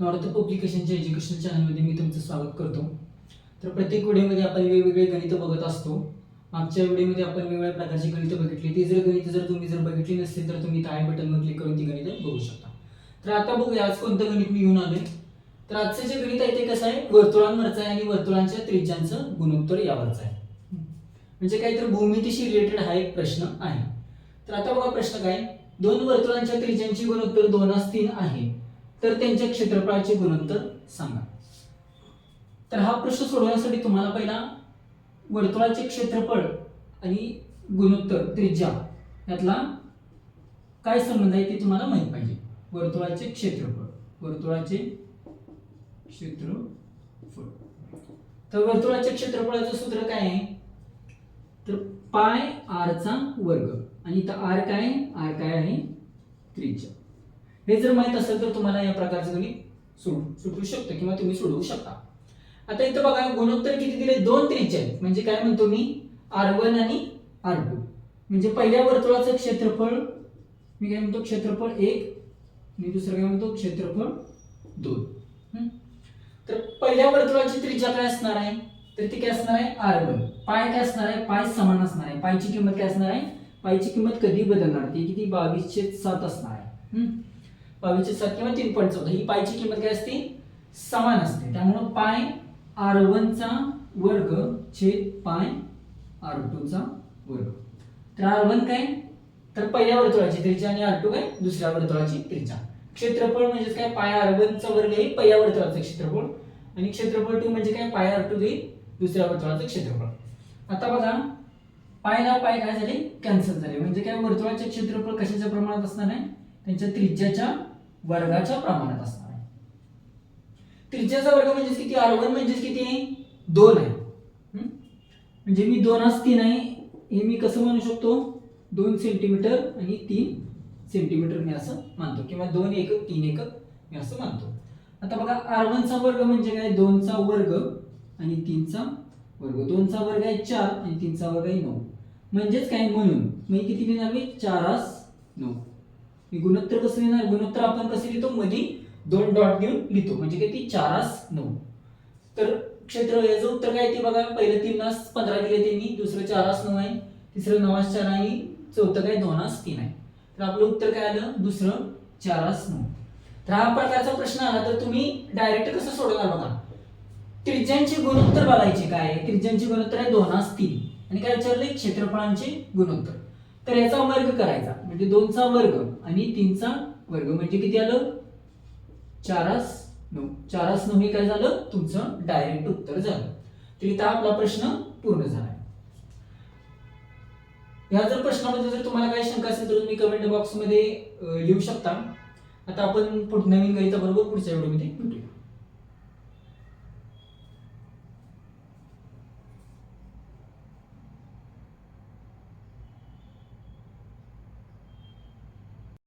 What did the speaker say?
North पब्लिकेशनच्या education चॅनलमध्ये मी तुमचं स्वागत करतो. तर प्रत्येक व्हिडिओमध्ये आपण वेगवेगळे गणित बघत असतो. मागच्या व्हिडिओमध्ये आपण वेगवेगळ्या प्रकारची गणितं बघितली. ती जर गणितं जर तुम्ही जर बघितली नसतील तर तुम्ही ताय बटनवर क्लिक करून ती गणितं बघू शकता. तर आता बघूया आज कोणतं गणित मी घेऊन आलोय? तर आजचं जे गणित आहे ते कसं आहे? वर्तुळांवरचं आहे आणि वर्तुळांच्या त्रिज्यांचं गुणोत्तर यावरचं आहे. म्हणजे काहीतरी भूमितीशी रिलेटेड हा एक प्रश्न आहे. तर आता बघा प्रश्न काय? दोन वर्तुळांच्या त्रिज्यांची गुणोत्तर दोनास तीन आहे. तर त्यांच्या क्षेत्रफळाचे गुणोत्तर सांगा. तर हा प्रश्न सोडवण्यासाठी तुम्हाला पहिला वर्तुळाचे क्षेत्रफळ आणि गुणोत्तर त्रिज्या यातला काय संबंध आहे ते तुम्हाला माहीत पाहिजे. वर्तुळाचे क्षेत्रफळ वर्तुळाचे क्षेत्रफळ. तर वर्तुळाच्या क्षेत्रफळाचं सूत्र काय आहे? तर पाय आरचा वर्ग आणि इथं आर काय आहे? आर काय आहे? त्रिज्या. हे जर माहीत असेल तर तुम्हाला या प्रकारचं तुम्ही सोडू सुटू शकतो किंवा तुम्ही सोडवू शकता. आता इथं बघा गुणोत्तर किती दिले? दोन त्रिज्या आहेत म्हणजे काय म्हणतो मी? आर वन आणि आर टू. म्हणजे पहिल्या वर्तुळाचं क्षेत्रफळ मी काय म्हणतो? क्षेत्रफळ एक. मी दुसरं काय म्हणतो? क्षेत्रफळ दोन. तर पहिल्या वर्तुळाची त्रिज्या काय असणार आहे? तर ती काय असणार आहे? R one. पाय काय असणार आहे? पाय समान असणार आहे. पायची किंमत काय असणार आहे? पायची किंमत कधी बदलणार? ती किती? बावीसशे सात असणार आहे. हं? बावीसशे सात किंवा तीन पॉईंट चौदा. ही पायची किंमत काय असते? समान असते. त्यामुळं पाय आर वनचा वर्ग छेद पाय आर टूचा वर्ग. तर आर वन काय? तर पहिल्या वर्तुळाची त्रिज्या आणि आर टू काय? दुसऱ्या वर्तुळाची त्रिज्या. क्षेत्रफळ म्हणजे काय? पाय आर वनचा वर्ग हे पहिल्या वर्तुळाचं क्षेत्रफळ आणि क्षेत्रफळ टू म्हणजे काय? पाय आर टू हे दुसऱ्या वर्तुळाचं क्षेत्रफळ. आता बघा पायला पाय काय झाले? कॅन्सल झाले. म्हणजे काय? वर्तुळाचे क्षेत्रफळ कशाच्या प्रमाणात असणार आहे? त्यांच्या त्रिज्याच्या वर्गाच्या प्रमाणात असणार आहे. त्रिज्याचा वर्ग म्हणजे किती? आर वन म्हणजे किती? आहे दोन आहे. म्हणजे मी दोन आज तीन आहे. हे मी कसं म्हणू शकतो? दोन सेंटीमीटर आणि तीन सेंटीमीटर मी असं मानतो. किंवा दोन एकक तीन एकक मी असं मानतो. आता बघा आर वनचा वर्ग म्हणजे काय? दोनचा वर्ग आणि तीनचा वर्ग. दोनचा वर्ग आहे चार आणि तीनचा वर्ग आहे नऊ. म्हणजेच काय? म्हणून. मी किती लिहिणार मी? चारास नऊ. गुणोत्तर कसं लिहिणार? गुणोत्तर आपण कसं लिहितो? मध्ये दोन डॉट देऊन लिहितो. म्हणजे किती? ती चारास नऊ. तर क्षेत्र याचं उत्तर काय ते बघा. पहिलं तीन आस पंधरा दिले त्यांनी. दुसरं चारास नऊ आहे. तिसरं नवास चार आहे. चौथं काय? दोनास तीन आहे. तर आपलं उत्तर काय आलं? दुसरं चारास नऊ. तर हा प्रकारचा प्रश्न आला. तर तुम्ही डायरेक्ट कसं सोडवणार बघा? त्रिज्यांचे गुणोत्तर बघायचे काय? त्रिज्यांचे गुणोत्तर आहे दोनास तीन. आणि काय विचारले क्षेत्रफळांचे गुणोत्तर. तर याचा वर्ग करायचा. म्हणजे दोनचा वर्ग आणि तीनचा वर्ग. म्हणजे किती आलं? चारास नऊ. चारास नऊ हे काय झालं? तुमचं डायरेक्ट उत्तर झालं. तर इथं आपला प्रश्न पूर्ण झाला या जर प्रश्नामध्ये जर तुम्हाला काही शंका असेल तर तुम्ही कमेंट बॉक्समध्ये लिहू शकता. आता आपण पुढ- नवीन गणिता बरोबर पुढच्या व्हिडिओमध्ये भेटूया.